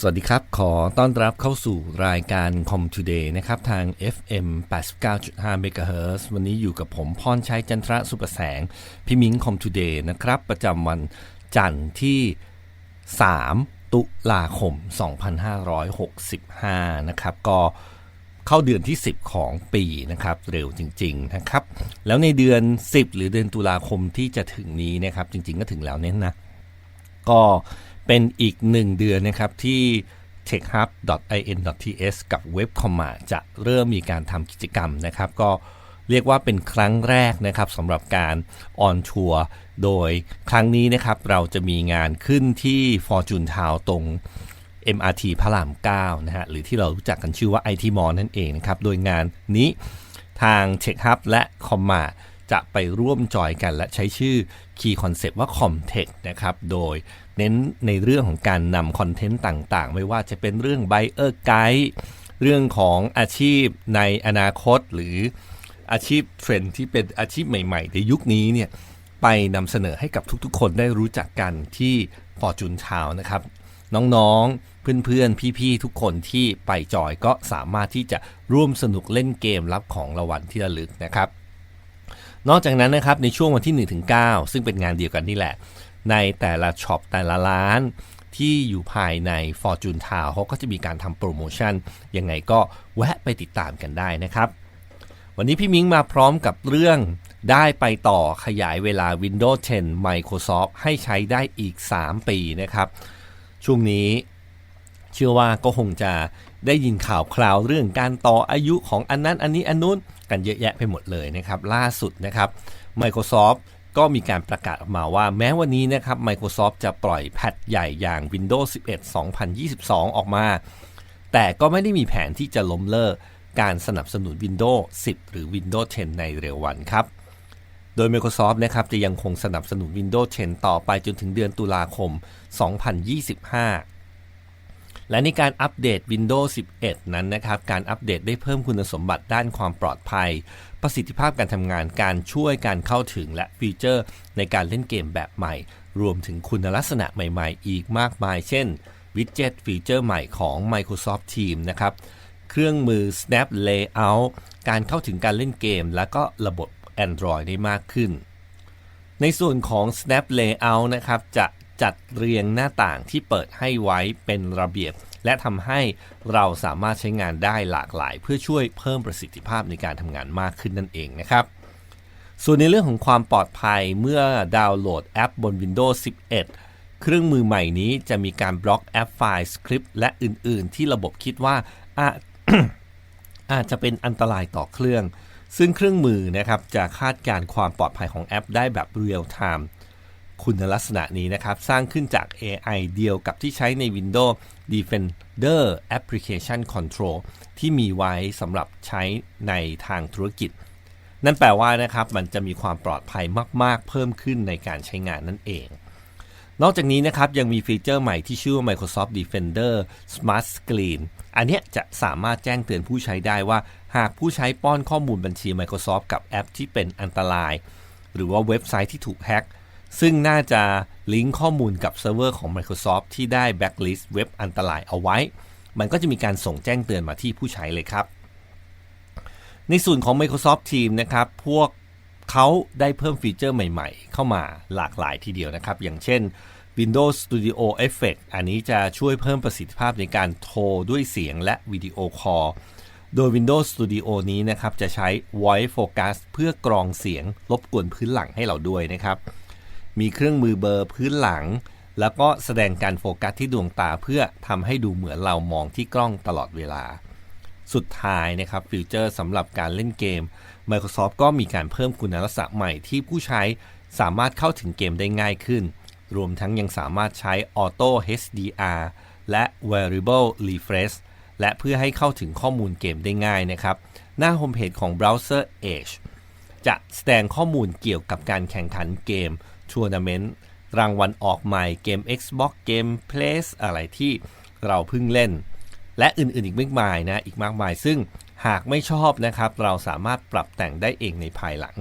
สวัสดีครับ ขอต้อนรับเข้าสู่รายการ Com Today นะครับ ทาง FM 89.5 MHz วันนี้อยู่กับผมพรชัยจันทระสุประแสง พี่มิ้ง Com Today นะครับ ประจำวันจันทร์ที่ 3 ตุลาคม 2565 นะครับ ก็เข้าเดือนที่ 10 ของปีนะครับ เร็วจริง ๆ นะครับ แล้วในเดือน 10 หรือเดือนตุลาคมที่จะถึงนี้นะครับ จริง ๆ ก็ถึงแล้วเน้นนะ ก็ เป็นอีกหนึ่งเดือนนะครับที่ techhub.in.ts กับ webcomma จะเริ่มมีการทำกิจกรรมนะครับ ก็เรียกว่าเป็นครั้งแรกนะครับสำหรับการออนทัวร์โดยครั้งนี้นะครับเราจะมีงานขึ้นที่ Fortune Town ตรง MRT พระราม 9 นะฮะหรือที่เรารู้จักกันชื่อว่า IT Mall นั่นเองนะครับ โดยงานนี้ทาง Tech Hub และ Comma จะไปร่วมจอยกันและใช้ชื่อ Key Concept ว่า Comtech นะครับ โดยเน้นในเรื่องของการนำคอนเทนต์ต่างๆ ไม่ว่าจะเป็นเรื่อง Buyer Guide เรื่องของอาชีพในอนาคตหรืออาชีพเทรนด์ที่เป็นอาชีพใหม่ ๆ ในยุคนี้เนี่ยไปนำเสนอให้กับทุกๆ คนได้รู้จักกันที่ Fortune Town นะครับ น้องๆ เพื่อนๆ พี่ๆ ทุกคนที่ไปจอยก็สามารถที่จะร่วมสนุกเล่นเกมรับของรางวัลที่ระลึกนะครับ นอกจากนั้นนะครับในช่วงวันที่ 1-9 ซึ่งเป็นงานเดียวกันนี่แหละ ในแต่ละช็อปแต่ละร้านที่อยู่ภายใน Fortune Town เขาก็จะมีการทำโปรโมชั่น ยังไงก็แวะไปติดตามกันได้นะครับ วันนี้พี่มิ้งมาพร้อมกับเรื่องได้ไปต่อขยายเวลา Windows 10 Microsoft ให้ใช้ได้อีก 3 ปีนะครับ ช่วงนี้เชื่อว่าก็คงจะ ได้ยินข่าวคราวเรื่องการต่ออายุของอันนั้นอันนี้อันนู้นกันเยอะแยะไปหมดเลยนะครับ ล่าสุดนะครับ Microsoft ก็มีการประกาศออกมาว่าแม้วันนี้นะครับ Microsoft จะปล่อยแพทใหญ่อย่าง Windows 11 2022 ออกมา แต่ก็ไม่ได้มีแผนที่จะล้มเลิกการสนับสนุน Windows 10 หรือ Windows 10 ในเร็ววันครับ โดย Microsoft นะครับจะยังคงสนับสนุน Windows 10 ต่อไปจนถึงเดือนตุลาคม 2025 และในการอัปเดต Windows 11 นั้นนะครับการอัปเดตได้เพิ่มคุณสมบัติด้านความปลอดภัย ประสิทธิภาพการทำงานการช่วยการเข้าถึงและฟีเจอร์ ในการเล่นเกมแบบใหม่ รวมถึงคุณลักษณะใหม่ๆ อีกมากมาย เช่น Widget ฟีเจอร์ใหม่ของ Microsoft Teams นะครับเครื่องมือ Snap Layout การเข้าถึงการเล่นเกม และก็ระบบ Android ได้มากขึ้น ในส่วนของ Snap Layout นะครับจะ จัดเรียงหน้าต่างที่เปิดให้ไว้เป็นระเบียบ และทำให้เราสามารถใช้งานได้หลากหลาย เพื่อช่วยเพิ่มประสิทธิภาพในการทำงานมากขึ้นนั่นเองนะครับ ส่วนในเรื่องของความปลอดภัยเมื่อดาวน์โหลดแอปบน Windows 11 เครื่องมือใหม่นี้จะมีการบล็อกแอปไฟล์สคริปต์และอื่น ๆ ที่ระบบคิดว่าอาอาจจะเป็นอันตรายต่อเครื่อง ซึ่งเครื่องมือนะครับจะคาดการณ์ความปลอดภัยของแอปได้แบบเรียลไทม์ คุณลักษณะนี้นะครับ สร้างขึ้นจาก AI เดียวกับที่ใช้ใน Windows Defender Application Control ที่มีไว้สำหรับใช้ในทางธุรกิจ นั่นแปลว่านะครับมันจะมีความปลอดภัยมาก ๆ เพิ่มขึ้นในการใช้งานนั่นเอง นอกจากนี้นะครับยังมีฟีเจอร์ใหม่ที่ชื่อว่า Microsoft Defender Smart Screen อันนี้จะสามารถแจ้งเตือนผู้ใช้ได้ว่า หากผู้ใช้ป้อนข้อมูลบัญชี Microsoft กับแอปที่เป็นอันตราย หรือว่าเว็บไซต์ที่ถูกแฮ็ก ซึ่งน่าจะลิงก์ข้อมูลกับเซิร์ฟเวอร์ของ Microsoft ที่ได้แบ็กลิสต์เว็บอันตรายเอาไว้ มันก็จะมีการส่งแจ้งเตือนมาที่ผู้ใช้เลยครับ ในส่วนของ Microsoft Teams นะครับ พวกเขาได้เพิ่มฟีเจอร์ใหม่ๆ เข้ามาหลากหลายทีเดียวนะครับ อย่างเช่น Windows Studio Effect อันนี้จะช่วยเพิ่มประสิทธิภาพในการโทรด้วยเสียงและวิดีโอคอลโดย Windows Studio นี้นะครับ จะใช้ Voice Focus เพื่อกรองเสียงรบกวนพื้นหลังให้เราด้วยนะครับ มีเครื่องมือเบอร์พื้นหลัง แล้วก็แสดงการโฟกัสที่ดวงตาเพื่อทำให้ดูเหมือนเรามองที่กล้องตลอดเวลา สุดท้ายนะครับฟีเจอร์สำหรับการเล่นเกม Microsoft ก็มีการเพิ่มคุณลักษณะใหม่ที่ผู้ใช้สามารถเข้าถึงเกมได้ง่ายขึ้น รวมทั้งยังสามารถใช้ Auto HDR และ Variable Refresh และเพื่อให้เข้าถึงข้อมูลเกมได้ง่ายนะครับ หน้าโฮมเพจของเบราว์เซอร์ Edge จะแสดงข้อมูลเกี่ยวกับการแข่งขันเกม ทัวร์นาเมนต์รางวัลออกใหม่เกม Xbox เกม Place อะไรที่เราเพิ่งเล่น และอื่นๆอีกมากมายนะอีกมากมาย ซึ่งหากไม่ชอบนะครับ เราสามารถปรับแต่งได้เองในภายหลัง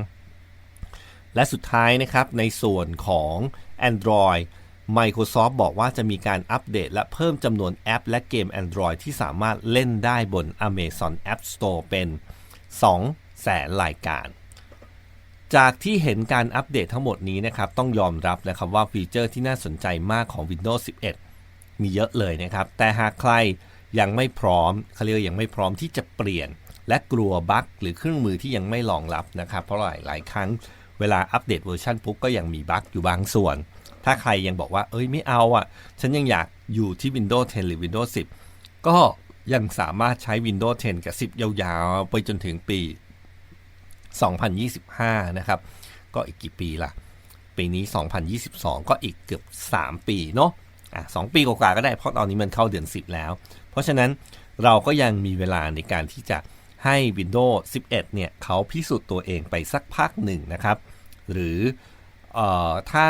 และสุดท้ายนะครับในส่วนของ Android Microsoft บอกว่าจะมีการอัปเดต และเพิ่มจำนวนแอป และเกม Android ที่สามารถเล่นได้บน Amazon App Store เป็น 2 แสนรายการ จากที่เห็นการอัปเดตทั้งหมดนี้นะครับต้องยอมรับนะครับว่าฟีเจอร์ที่น่าสนใจมากของ Windows 11 มีเยอะเลยนะครับ แต่หากใครยังไม่พร้อมเขาเรียกยังไม่พร้อมที่จะเปลี่ยน และกลัวบั๊กหรือเครื่องมือที่ยังไม่รองรับนะครับ เพราะหลายหลายครั้งเวลาอัปเดตเวอร์ชันปุ๊บก็ยังมีบั๊กอยู่บางส่วน ถ้าใครยังบอกว่าเอ้ยไม่เอาอะ ฉันยังอยากอยู่ที่ Windows 10 หรือ Windows 10 ก็ยังสามารถใช้ Windows 10 กับ 10 ยาวๆ ไปจนถึงปี 2025 นะครับ ก็อีกกี่ปีล่ะ ปีนี้ 2022 ก็อีกเกือบ 3 ปีเนาะอะ2ปีกว่าก็ได้เพราะตอนนี้มันเข้าเดือน 10 แล้ว เพราะฉะนั้นเราก็ยังมีเวลาในการที่จะให้ Windows 11 เนี่ยเขาพิสูจน์ตัวเองไปสักพักหนึ่งนะครับ หรือออถ้า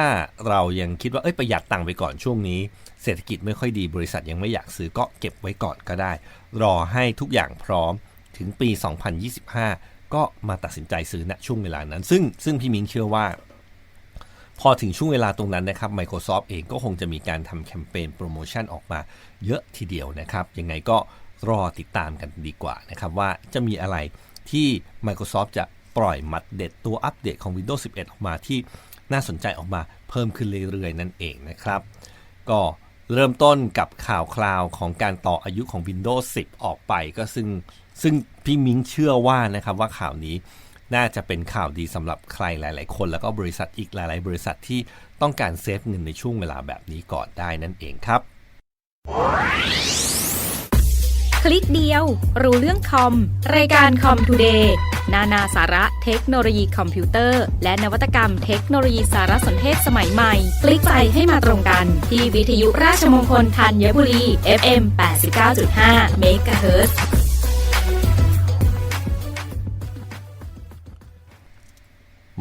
เรายังคิดว่าเอ้ยประหยัดตังค์ไปก่อนช่วงนี้ เศรษฐกิจไม่ค่อยดีบริษัทยังไม่อยากซื้อก็เก็บไว้ก่อนก็ได้ รอให้ทุกอย่างพร้อมถึงปี 2025 ก็มาตัดสินใจซื้อณช่วงเวลานั้น ซึ่งซึ่งพี่มิงเชื่อว่า พอถึงช่วงเวลาตรงนั้นนะครับ Microsoft เองก็คงจะมีการทำแคมเปญโปรโมชั่นออกมาเยอะทีเดียวนะครับ ยังไงก็รอติดตามกันดีกว่านะครับ ว่าจะมีอะไรที่ Microsoft จะปล่อยมัดเด็ดตัวอัปเดตของ Windows 11 ออกมาที่น่าสนใจออกมาเพิ่มขึ้นเรื่อยๆ นั่นเองนะครับ ก็เริ่มต้นกับข่าวคราวของการต่ออายุของ Windows 10 ออกไปก็ซึ่ง ซึ่งพี่มิ้งเชื่อว่านะครับว่าข่าวนี้น่าจะเป็นข่าวดีสำหรับใครหลาย ๆ คน แล้วก็บริษัทอีกหลาย ๆ บริษัทที่ต้องการเซฟเงินในช่วงเวลาแบบนี้ก่อนได้นั่นเองครับ คลิกเดียว รู้เรื่องคอม รายการคอมทูเดย์นานาสาระเทคโนโลยีคอมพิวเตอร์ และนวัตกรรมเทคโนโลยีสารสนเทศสมัยใหม่ คลิกไปให้มาตรงกัน ที่วิทยุราชมงคลธัญบุรี FM 89.5 MHz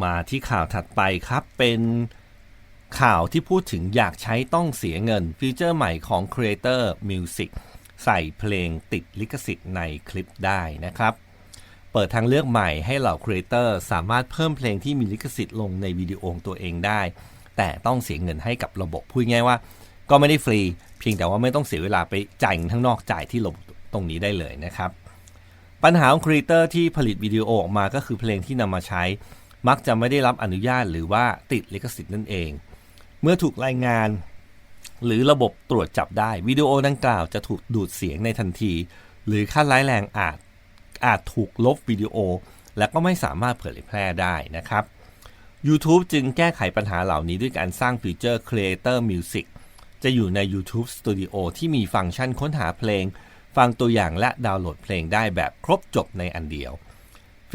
มาที่ข่าวถัดไปครับเป็นข่าวที่พูดถึงอยากใช้ต้องเสียเงิน ฟีเจอร์ใหม่ของ Creator Music ใส่เพลงติดลิขสิทธิ์ในคลิปได้นะครับ เปิดทางเลือกใหม่ให้เหล่าครีเอเตอร์สามารถเพิ่มเพลงที่มีลิขสิทธิ์ลงในวิดีโอของตัวเองได้ แต่ต้องเสียเงินให้กับระบบพูดง่ายว่า ก็ไม่ได้ฟรี เพียงแต่ว่าไม่ต้องเสียเวลาไปจ่ายเงินข้งนอกจ่ายที่ระบบตรงนี้ได้เลยนะครับ ปัญหาของครีเอเตอร์ที่ผลิตวิดีโอออกมาก็คือเพลงที่นำมาใช้ มักจะไม่ได้รับอนุญาตหรือว่าติดลิขสิทธิ์นั่นเอง เมื่อถูกรายงาน หรือระบบตรวจจับได้วิดีโอดังกล่าวจะถูกดูดเสียงในทันที หรือขั้นร้ายแรงอาจอาจถูกลบวิดีโอ และก็ไม่สามารถเผยแพร่ได้นะครับ YouTube จึงแก้ไขปัญหาเหล่านี้ด้วยการสร้างฟีเจอร์ Creator Music จะอยู่ใน YouTube Studio ที่มีฟังก์ชันค้นหาเพลง ฟังตัวอย่างและดาวน์โหลดเพลงได้แบบครบจบในอันเดียว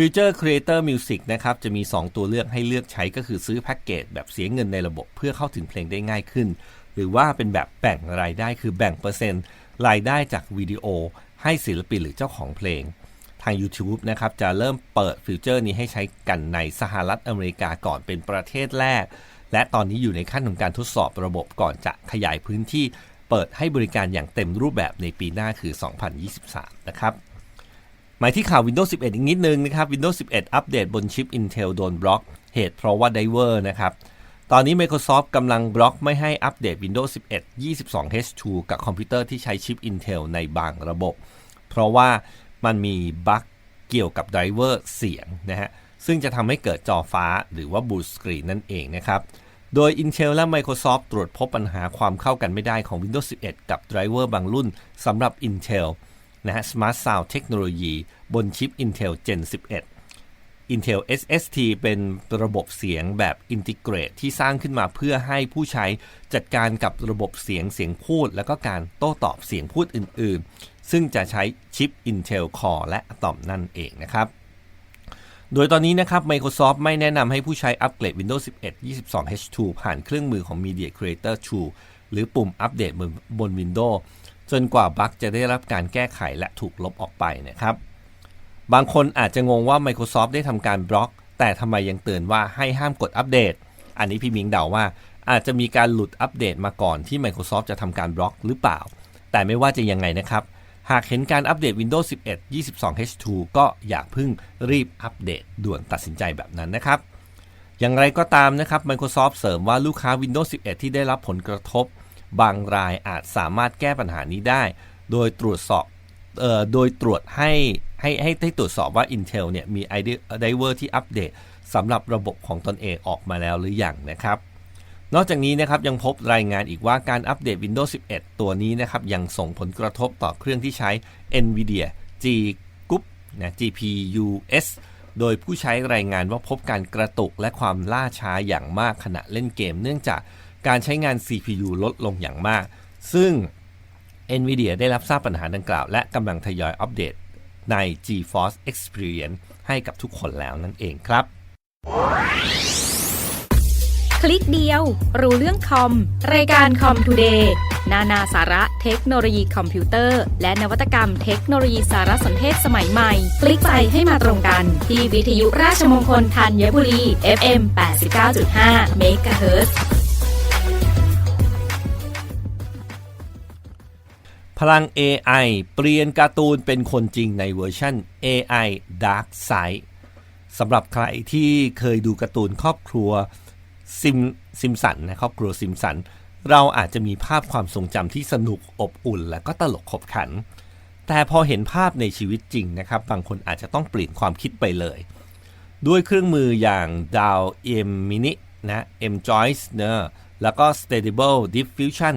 ฟีเจอร์ Creator Music นะครับจะมี 2 ตัวเลือกให้เลือกใช้ก็คือซื้อแพ็กเกจแบบเสียเงินในระบบเพื่อเข้าถึงเพลงได้ง่ายขึ้น หรือว่าเป็นแบบแบ่งรายได้คือแบ่งเปอร์เซ็นต์รายได้จากวิดีโอ ให้ศิลปินหรือเจ้าของเพลง ทาง YouTube นะครับจะเริ่มเปิดฟีเจอร์นี้ให้ใช้กันในสหรัฐอเมริกาก่อนเป็นประเทศแรก และตอนนี้อยู่ในขั้นของการทดสอบระบบก่อนจะขยายพื้นที่ เปิดให้บริการอย่างเต็มรูปแบบในปีหน้าคือ 2023 นะครับ มายที่ข่าว Windows 11 อีกนิดนึงนะครับ Windows 11 อัปเดตบนชิป Intel โดนบล็อก เหตุเพราะว่า Driver นะครับ ตอนนี้ Microsoft กำลังบล็อกไม่ให้อัปเดต Windows 11 22H2 กับคอมพิวเตอร์ที่ใช้ชิป Intel ในบางระบบ เพราะว่ามันมีบั๊กเกี่ยวกับไดรเวอร์เสียงนะฮะ ซึ่งจะทำให้เกิดจอฟ้าหรือว่าบูสกรีนนั่นเองนะครับโดย Intel และ Microsoft ตรวจพบปัญหาความเข้ากันไม่ได้ของ Windows 11 กับไดรเวอร์บางรุ่นสำหรับ Intel นะฮะ Smart Sound Technology บนชิป Intel Gen 11 Intel SST เป็นระบบเสียงแบบ Integrate ที่สร้างขึ้นมาเพื่อให้ผู้ใช้จัดการกับระบบเสียงเสียงพูด แล้วก็การโต้ตอบเสียงพูดอื่น ๆ ซึ่งจะใช้ชิป Intel Core และ Atom นั่นเองนะครับโดยตอนนี้นะครับ Microsoft ไม่แนะนำให้ผู้ใช้อัปเกรด Windows 11 22H2 ผ่านเครื่องมือของ Media Creator Tool หรือปุ่มอัปเดตบนบน Windows จนกว่าบั๊กจะได้รับการแก้ไขและถูกลบออกไปนะครับ บางคนอาจจะงงว่า Microsoft ได้ทำการบล็อก แต่ทำไมยังเตือนว่าให้ห้ามกดอัปเดต อันนี้พี่มิงเดาว่า อาจจะมีการหลุดอัปเดตมาก่อนที่ Microsoft จะทำการบล็อกหรือเปล่า แต่ไม่ว่าจะยังไงนะครับ หากเห็นการอัปเดต Windows 11 22H2 ก็อย่าพิ่งรีบอัปเดตด่วนตัดสินใจแบบนั้นนะครับอย่างไรก็ตามนะครับ Microsoft เสริมว่าลูกค้า Windows 11 ที่ได้รับผลกระทบ บางรายอาจสามารถแก้ปัญหานี้ได้ โดยตรวจสอบโดยตรวจให้ให้ให้ให้ตรวจสอบว่า Intel เนี่ยมี driver ที่อัปเดตสำหรับระบบของตนเองออกมาแล้วหรือยังนะครับ นอกจากนี้นะครับยังพบรายงานอีกว่าการอัปเดต Windows 11 ตัวนี้นะครับยังส่งผลกระทบต่อเครื่องที่ใช้ NVIDIA G Group นะ GPUs โดยผู้ใช้รายงานว่าพบการกระตุกและความล่าช้าอย่างมากขณะเล่นเกม เนื่องจาก การใช้งาน CPU ลดลงอย่างมาก ซึ่ง NVIDIA ได้รับทราบปัญหาดังกล่าว และกำลังทยอยอัปเดตใน GeForce Experience ให้กับทุกคนแล้วนั่นเองครับ คลิกเดียว รู้เรื่องคอม รายการคอมทูเดย์นานาสาระเทคโนโลยีคอมพิวเตอร์ และนวัตกรรมเทคโนโลยีสารสนเทศสมัยใหม่ คลิกไปให้มาตรงกัน ที่วิทยุราชมงคลธัญบุรี FM 89.5เพลัง AI เปลี่ยนการ์ตูนเป็นคนจริงในเวอร์ชัน AI Dark Side สำหรับใครที่เคยดูการ์ตูนครอบครัวซิมซิมสันนะครอบครัวซิมสัน เราอาจจะมีภาพความทรงจำที่สนุกอบอุ่น และก็ตลกขบขัน แต่พอเห็นภาพในชีวิตจริงนะครับ บางคนอาจจะต้องเปลี่ยนความคิดไปเลย ด้วยเครื่องมืออย่าง DAW M Mini นะ M Joyce เนอะแล้วก็ Stable Diffusion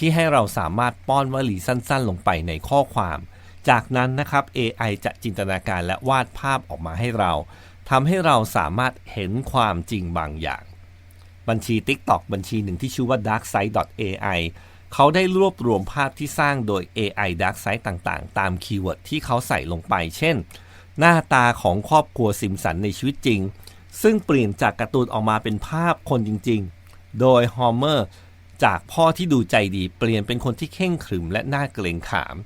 ที่ให้เราสามารถป้อนวลีสั้นๆ ลงไปในข้อความ จากนั้นนะครับ AI จะจินตนาการและวาดภาพออกมาให้เราทำให้เราสามารถเห็นความจริงบางอย่าง บัญชี TikTok บัญชีหนึ่งที่ชื่อว่า darkside.ai เขาได้รวบรวมภาพที่สร้างโดย AI Darkside ต่างๆ ตามคีย์เวิร์ดที่เขาใส่ลงไป เช่น หน้าตาของครอบครัวซิมสันในชีวิตจริง ซึ่งเปลี่ยนจากการ์ตูนออกมาเป็นภาพคนจริงๆ โดยฮอมเมอร์ จากพ่อที่ดูใจดีเปลี่ยนเป็นคนที่เข่งขรึมและน่าเกรงขาม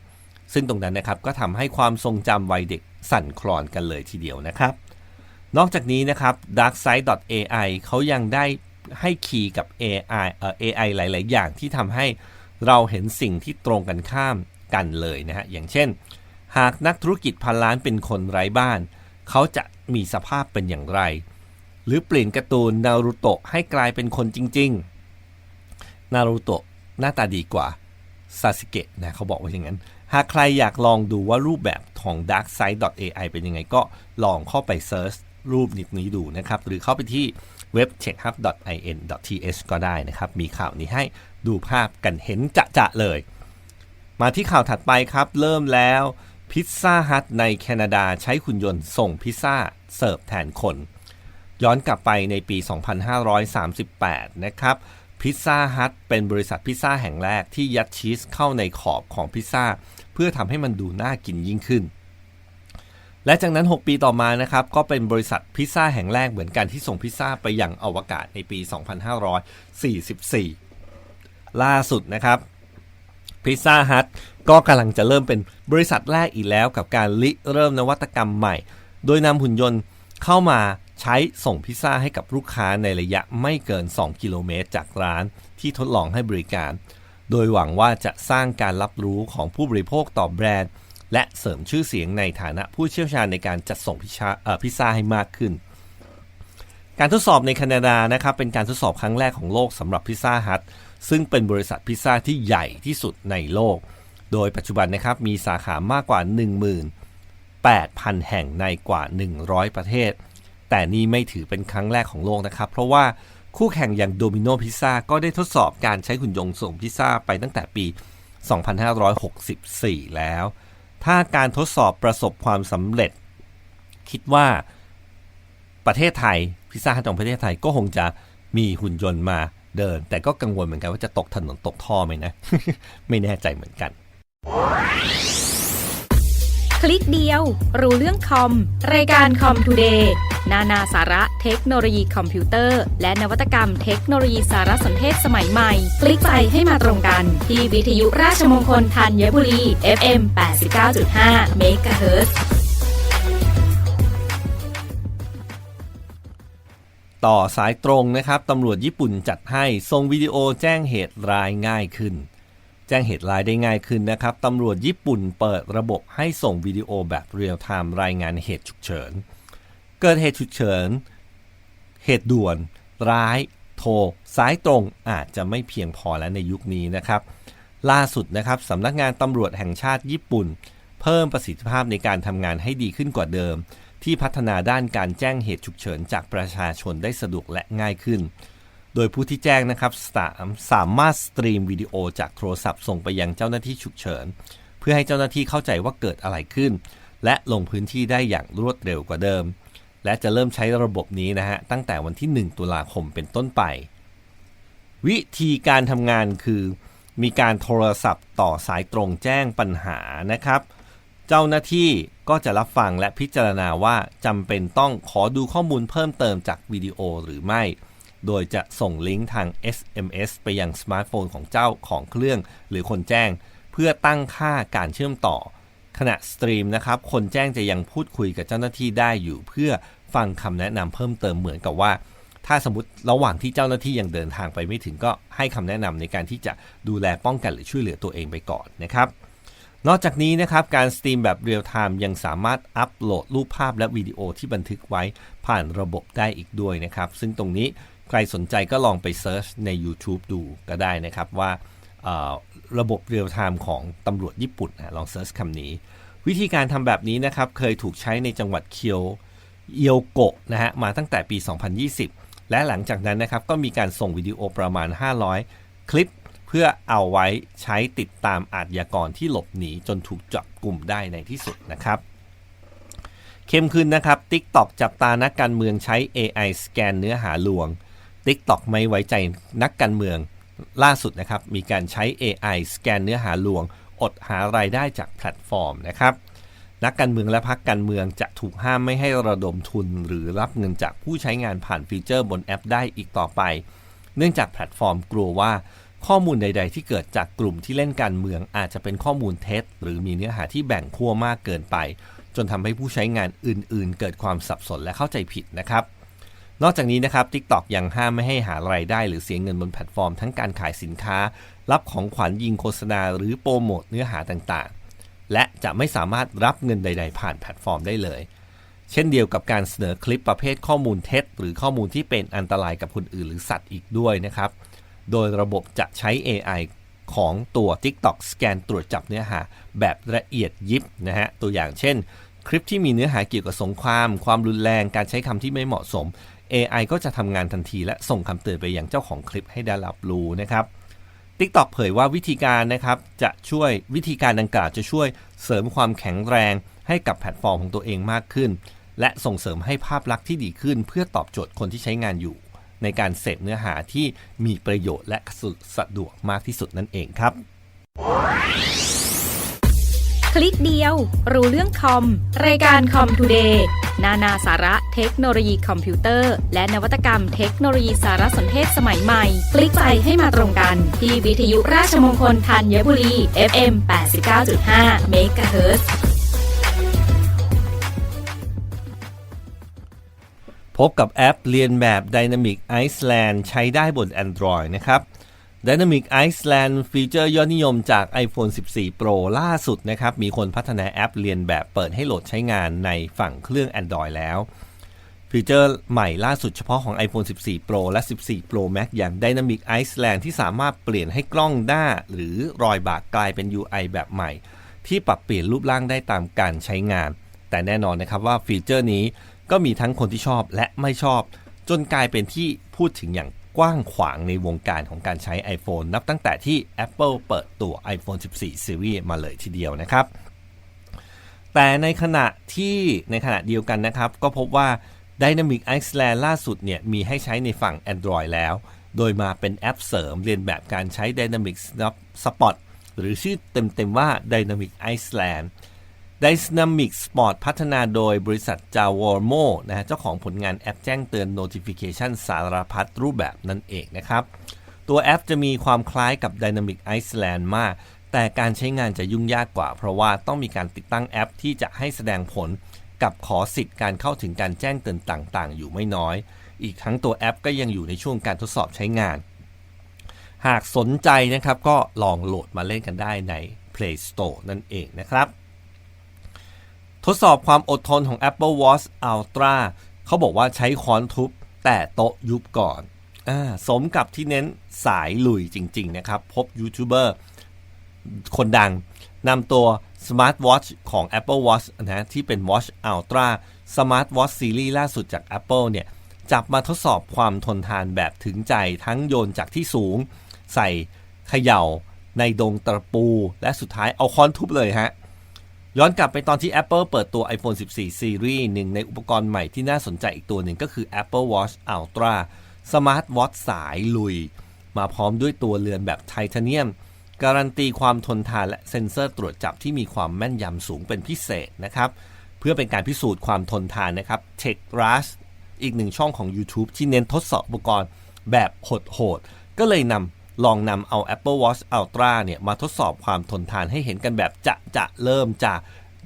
ซึ่งตรงนั้นนะครับก็ทำให้ความทรงจำวัยเด็กสั่นคลอนกันเลยทีเดียวนะครับ นอกจากนี้นะครับ darkside.ai เขายังได้ให้คีย์กับ AI เอ่อ AI หลาย ๆ อย่างที่ทำให้เราเห็นสิ่งที่ตรงกันข้ามกันเลยนะฮะ อย่างเช่น หากนักธุรกิจพันล้านเป็นคนไร้บ้าน เขาจะมีสภาพเป็นอย่างไร หรือเปลี่ยนการ์ตูนนารูโตะให้กลายเป็นคนจริง ๆ นารูโตะหน้าตาดีกว่าซาสึเกะนะเขาบอกว่าอย่างนั้น หากใครอยากลองดูว่ารูปแบบของ darkside.ai เป็นยังไงก็ลองเข้าไปเซิร์ชรูปนิดนี้ดูนะครับ หรือเข้าไปที่เว็บ checkhub.in.th ก็ได้นะครับ มีข่าวนี้ให้ดูภาพกันเห็นจะๆเลย มาที่ข่าวถัดไปครับ เริ่มแล้วพิซซ่าฮัทในแคนาดาใช้หุ่นยนต์ส่งพิซซ่าเสิร์ฟแทนคน ย้อนกลับไปในปี 2538 นะครับ พิซซ่าฮัทเป็นบริษัทพิซซ่าแห่งแรกที่ยัดชีสเข้าในขอบของพิซซ่า เพื่อทำให้มันดูน่ากินยิ่งขึ้น และจากนั้น 6 ปีต่อมานะครับก็เป็นบริษัทพิซซ่าแห่งแรกเหมือนกันที่ส่งพิซซ่าไปยังอวกาศในปี 2544 ล่าสุดนะครับพิซซ่าฮัทก็กำลังจะเริ่มเป็นบริษัทแรกอีกแล้วกับการริเริ่มนวัตกรรมใหม่ โดยนำหุ่นยนต์เข้ามา ใช้ส่งพิซซ่าให้กับลูกค้าในระยะไม่เกิน 2 กิโลเมตรจากร้านที่ทดลองให้บริการ โดยหวังว่าจะสร้างการรับรู้ของผู้บริโภคต่อแบรนด์ และเสริมชื่อเสียงในฐานะผู้เชี่ยวชาญในการจัดส่งพิซซ่าเอ่อพิซซ่าให้มากขึ้น การทดสอบในแคนาดานะครับเป็นการทดสอบครั้งแรกของโลกสำหรับพิซซ่าฮัทซึ่งเป็นบริษัทพิซซ่าที่ใหญ่ที่สุดในโลก โดยปัจจุบันนะครับมีสาขามากกว่า 18,000 แห่งในกว่า 100 ประเทศ แต่นี่ไม่ถือเป็นครั้งแรกของโลกนะครับ เพราะว่าคู่แข่งอย่างโดมิโนพิซซ่าก็ได้ทดสอบการใช้หุ่นยนต์ส่งพิซซ่าไปตั้งแต่ปี 2564 แล้ว ถ้าการทดสอบประสบความสำเร็จ คิดว่าประเทศไทยพิซซ่าฮัทของประเทศไทยก็คงจะมีหุ่นยนต์มาเดิน แต่ก็กังวลเหมือนกันว่าจะตกถนนตกท่อไหมนะ ไม่แน่ใจเหมือนกัน ลิกเดียว รู้เรื่องคอม รายการคอมทูเดย์นานาสาระเทคโนโลยีคอมพิวเตอร์ และนวัตกรรมเทคโนโลยีสารสนเทศสมัยใหม่ คลิกไปให้มาตรงกัน ที่วิทยุราชมงคลธัญบุรี FM 89.5 MHz ต่อสายตรงนะครับตำรวจญี่ปุ่นจัดให้ส่งวิดีโอแจ้งเหตุร้ายง่ายขึ้น จ้งเหตุร้ายได้ง่ายขึ้นนะครับ ตำรวจญี่ปุ่นเปิดระบบให้ส่งวิดีโอแบบเรียลไทม์รายงานเหตุฉุกเฉิน เกิดเหตุฉุกเฉิน เหตุด่วน ร้าย โทร สายตรงอาจจะไม่เพียงพอแล้วในยุคนี้นะครับ ล่าสุดนะครับสำนักงานตำรวจแห่งชาติญี่ปุ่น เพิ่มประสิทธิภาพในการทำงานให้ดีขึ้นกว่าเดิม ที่พัฒนาด้านการแจ้งเหตุฉุกเฉินจากประชาชนได้สะดวกและง่ายขึ้น โดยผู้ที่แจ้งนะครับสามสามารถสตรีมวิดีโอจากโทรศัพท์ส่งไปยังเจ้าหน้าที่ฉุกเฉิน เพื่อให้เจ้าหน้าที่เข้าใจว่าเกิดอะไรขึ้น และลงพื้นที่ได้อย่างรวดเร็วกว่าเดิม และจะเริ่มใช้ระบบนี้นะฮะตั้งแต่วันที่ 1 ตุลาคมเป็นต้นไป วิธีการทำงานคือ มีการโทรศัพท์ต่อสายตรงแจ้งปัญหานะครับ เจ้าหน้าที่ก็จะรับฟังและพิจารณาว่าจำเป็นต้องขอดูข้อมูลเพิ่มเติมจากวิดีโอหรือไม่ โดยจะส่งลิงก์ทาง SMS ไปยังสมาร์ทโฟนของเจ้าของเครื่อง หรือคนแจ้ง เพื่อตั้งค่าการเชื่อมต่อ ขณะสตรีมนะครับ คนแจ้งจะยังพูดคุยกับเจ้าหน้าที่ได้อยู่ เพื่อฟังคำแนะนำเพิ่มเติมเหมือนกับว่า ถ้าสมมติระหว่างที่เจ้าหน้าที่ยังเดินทางไปไม่ถึงก็ให้คำแนะนำในการที่จะดูแลป้องกันหรือช่วยเหลือตัวเองไปก่อนนะครับนอกจากนี้นะครับการสตรีมแบบเรียลไทม์ยังสามารถอัปโหลดรูปภาพและวิดีโอที่บันทึกไว้ผ่านระบบได้อีกด้วยนะครับ ซึ่งตรงนี้ ใครสนใจก็ลองไปเซิร์ชใน YouTube ดูก็ได้นะครับว่าระบบเรียลไทม์ของตำรวจญี่ปุ่นนะลองเซิร์ชคำนี้ วิธีการทำแบบนี้นะครับ เคยถูกใช้ในจังหวัดเคียวเอียวโกะนะฮะมาตั้งแต่ปี 2020 และหลังจากนั้นนะครับ ก็มีการส่งวิดีโอประมาณ 500 คลิป เพื่อเอาไว้ใช้ติดตามอาชญากรที่หลบหนีจนถูกจับกลุ่มได้ในที่สุดนะครับ เข้มขึ้นนะครับ TikTok จับตานักการเมืองใช้ AI สแกนเนื้อหาลวง TikTok ไม่ไว้ใจนักการเมืองล่าสุดนะครับ มีการใช้ AI สแกนเนื้อหาลวง อดหารายได้จากแพลตฟอร์มนะครับนักการเมืองและพรรคการเมืองจะถูกห้ามไม่ให้ระดมทุน หรือรับเงินจากผู้ใช้งานผ่านฟีเจอร์บนแอปได้อีกต่อไป เนื่องจากแพลตฟอร์มกลัวว่า ข้อมูลใด ๆ ที่เกิดจากกลุ่มที่เล่นการเมืองอาจจะเป็นข้อมูลเท็จ หรือมีเนื้อหาที่แบ่งขั้วมากเกินไป จนทำให้ผู้ใช้งานอื่น ๆ เกิดความสับสนและเข้าใจผิดนะครับ นอกจากนี้นะครับ TikTok ยังห้ามไม่ให้หารายได้ หรือเสียเงินบนแพลตฟอร์ม ทั้งการขายสินค้า รับของขวัญยิงโฆษณา หรือโปรโมทเนื้อหาต่างๆ และจะไม่สามารถรับเงินใด ๆ ผ่านแพลตฟอร์มได้เลย เช่นเดียวกับการเสนอคลิปประเภทข้อมูลเท็จ หรือข้อมูลที่เป็นอันตรายกับคนอื่นหรือสัตว์อีกด้วยนะครับ โดยระบบจะใช้ AI ของตัว TikTok สแกนตรวจจับเนื้อหาแบบละเอียดยิบนะฮะตัวอย่างเช่น คลิปที่มีเนื้อหาเกี่ยวกับสงคราม ความรุนแรงการใช้คำที่ไม่เหมาะสม AI ก็จะทำงานทันทีและส่งคำเตือนไปยังเจ้าของคลิปให้ได้รับรู้นะครับ TikTok เผยว่าวิธีการนะครับจะช่วยวิธีการดังกล่าวจะช่วยเสริมความแข็งแรงให้กับแพลตฟอร์มของตัวเองมากขึ้น และส่งเสริมให้ภาพลักษณ์ที่ดีขึ้น เพื่อตอบโจทย์คนที่ใช้งานอยู่ ในการเสพเนื้อหาที่มีประโยชน์และสะดวกมากที่สุดนั่นเองครับ คลิกเดียว รู้เรื่องคอม รายการคอมทูเดย์นานาสาระเทคโนโลยีคอมพิวเตอร์ และนวัตกรรมเทคโนโลยีสารสนเทศสมัยใหม่ คลิกไปให้มาตรงกัน ที่วิทยุราชมงคลธัญบุรี FM 89.5 MHz พบกับแอปเรียนแบบ Dynamic Iceland ใช้ได้บน Android นะครับ Dynamic Iceland ฟีเจอร์ยอดนิยมจาก iPhone 14 Pro ล่าสุดนะครับ มีคนพัฒนาแอปเรียนแบบเปิดให้โหลดใช้งานในฝั่งเครื่อง Android แล้ว ฟีเจอร์ใหม่ล่าสุดเฉพาะของ iPhone 14 Pro และ 14 Pro Max อย่าง Dynamic Iceland ที่สามารถเปลี่ยนให้กล้องหน้า หรือรอยบากกลายเป็น UI แบบใหม่ ที่ปรับเปลี่ยนรูปร่างได้ตามการใช้งาน แต่แน่นอนนะครับว่าฟีเจอร์นี้ก็มีทั้งคนที่ชอบและไม่ชอบ จนกลายเป็นที่พูดถึงอย่าง กว้างขวางในวงการของการใช้ iPhone นับตั้งแต่ที่ Apple เปิดตัว iPhone 14 Series มาเลยทีเดียวนะครับ แต่ในขณะที่ในขณะเดียวกันนะครับ ก็พบว่า Dynamic Iceland ล่าสุดเนี่ยมีให้ใช้ในฝั่ง Android แล้ว โดยมาเป็นแอปเสริมเรียนแบบการใช้ Dynamic Spot หรือชื่อเต็มๆว่า Dynamic Iceland Dynamic Sport พัฒนาโดยบริษัท j a w o r m o นะฮะเจ้าของผลงานแอปแจ้งเตือน notification สารพัดรูปแบบนั่นเองนะครับ ตัวแอปจะมีความคล้ายกับ Dynamic Iceland มาก แต่การใช้งานจะยุ่งยากกว่า เพราะว่าต้องมีการติดตั้งแอปที่จะให้แสดงผลกับขอสิทธิ์การเข้าถึงการแจ้งเตือนต่างๆ อยู่ไม่น้อย อีกทั้งตัวแอปก็ยังอยู่ในช่วงการทดสอบใช้งาน หากสนใจนะครับก็ลองโหลดมาเล่นกันได้ใน Play Store นั่นเองนะครับ ทดสอบความอดทนของ Apple Watch Ultra เขาบอกว่าใช้ค้อนทุบแต่โต๊ะยุบก่อนอสมกับที่เน้นสายลุยจริง ๆ นะครับ พบยูทูบเบอร์คนดังนำตัว Smart Watch ของ Apple Watch นะที่เป็น Watch Ultra Smart Watch Series ล่าสุดจาก Apple เนี่ย จับมาทดสอบความทนทานแบบถึงใจทั้งโยนจากที่สูง ใส่เขย่าในดงตะปู และสุดท้ายเอาค้อนทุบเลยฮะ ย้อนกลับไปตอนที่ Apple เปิดตัว iPhone 14 Series หนึ่งในอุปกรณ์ใหม่ที่น่าสนใจอีกตัวหนึ่งก็คือ Apple Watch Ultra Smart Watch สายลุย มาพร้อมด้วยตัวเรือนแบบไทเทเนียม การันตีความทนทานและเซ็นเซอร์ตรวจจับที่มีความแม่นยำสูงเป็นพิเศษนะครับ เพื่อเป็นการพิสูจน์ความทนทานนะครับ Tech Rush อีกหนึ่งช่องของ YouTube ที่เน้นทดสอบอุปกรณ์แบบโหดๆก็เลยนำ ลองนำเอา Apple Watch Ultra เนี่ยมาทดสอบความทนทานให้เห็นกันแบบจะจะเริ่มจาก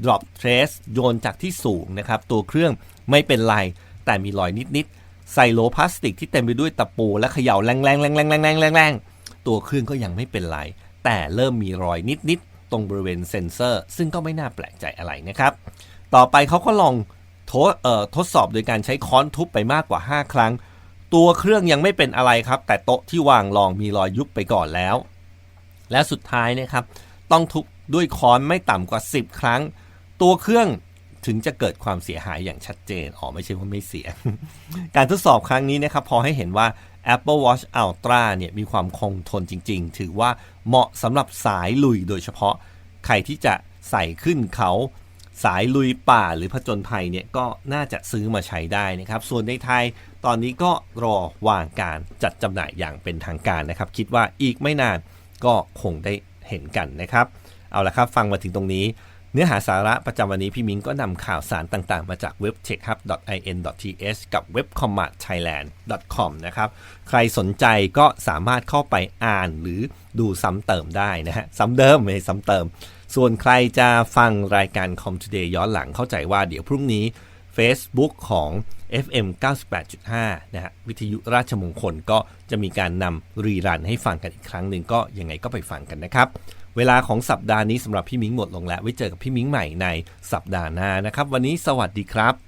drop trace โยนจากที่สูงนะครับ ตัวเครื่องไม่เป็นไร แต่มีรอยนิดๆใส่โหลพลาสติกที่เต็มไปด้วยตะปูและเขย่าแรงๆแรงๆแรงๆแรงๆแรงๆตัวเครื่องก็ยังไม่เป็นไร แต่เริ่มมีรอยนิดๆตรงบริเวณเซ็นเซอร์ ซึ่งก็ไม่น่าแปลกใจอะไรนะครับ ต่อไปเขาก็ลองทดทดสอบโดยการใช้ค้อนทุบไปมากกว่า 5 ครั้ง ตัวเครื่องยังไม่เป็นอะไรครับ แต่โต๊ะที่วางรองมีรอยยุบไปก่อนแล้ว และสุดท้ายนะครับ ต้องทุบด้วยค้อนไม่ต่ำกว่า 10 ครั้ง ตัวเครื่องถึงจะเกิดความเสียหายอย่างชัดเจนอ๋อไม่ใช่ว่าไม่เสีย การทดสอบครั้งนี้นะครับ พอให้เห็นว่า Apple Watch Ultra เนี่ยมีความคงทนจริง ๆ ถือว่าเหมาะสำหรับสายลุยโดยเฉพาะ ใครที่จะใส่ขึ้นเขา สายลุยป่าหรือผจญภัยเนี่ยก็น่าจะซื้อมาใช้ได้นะครับ ส่วนในไทยตอนนี้ก็รอวางการจัดจำหน่ายอย่างเป็นทางการนะครับ คิดว่าอีกไม่นานก็คงได้เห็นกันนะครับ เอาละครับฟังมาถึงตรงนี้ เนื้อหาสาระประจำวันนี้พี่มิงก็นำข่าวสารต่างๆ มาจากเว็บ checkhub.in.th กับเว็บ commatthailand.com นะครับใครสนใจก็สามารถเข้าไปอ่านหรือดูซ้ำเติมได้นะฮะซ้ำเดิมไม่ซ้ำเติม ส่วนใครจะฟังรายการ Com Today ย้อนหลังเข้าใจว่าเดี๋ยวพรุ่งนี้ Facebook ของ FM 98.5 นะฮะวิทยุราชมงคลก็จะมีการนำรีรันให้ฟังกันอีกครั้งหนึ่งก็ยังไงก็ไปฟังกันนะครับ เวลาของสัปดาห์นี้สำหรับพี่มิ้งหมดลงแล้ว ไว้เจอกับพี่มิ้งใหม่ในสัปดาห์หน้านะครับ วันนี้สวัสดีครับ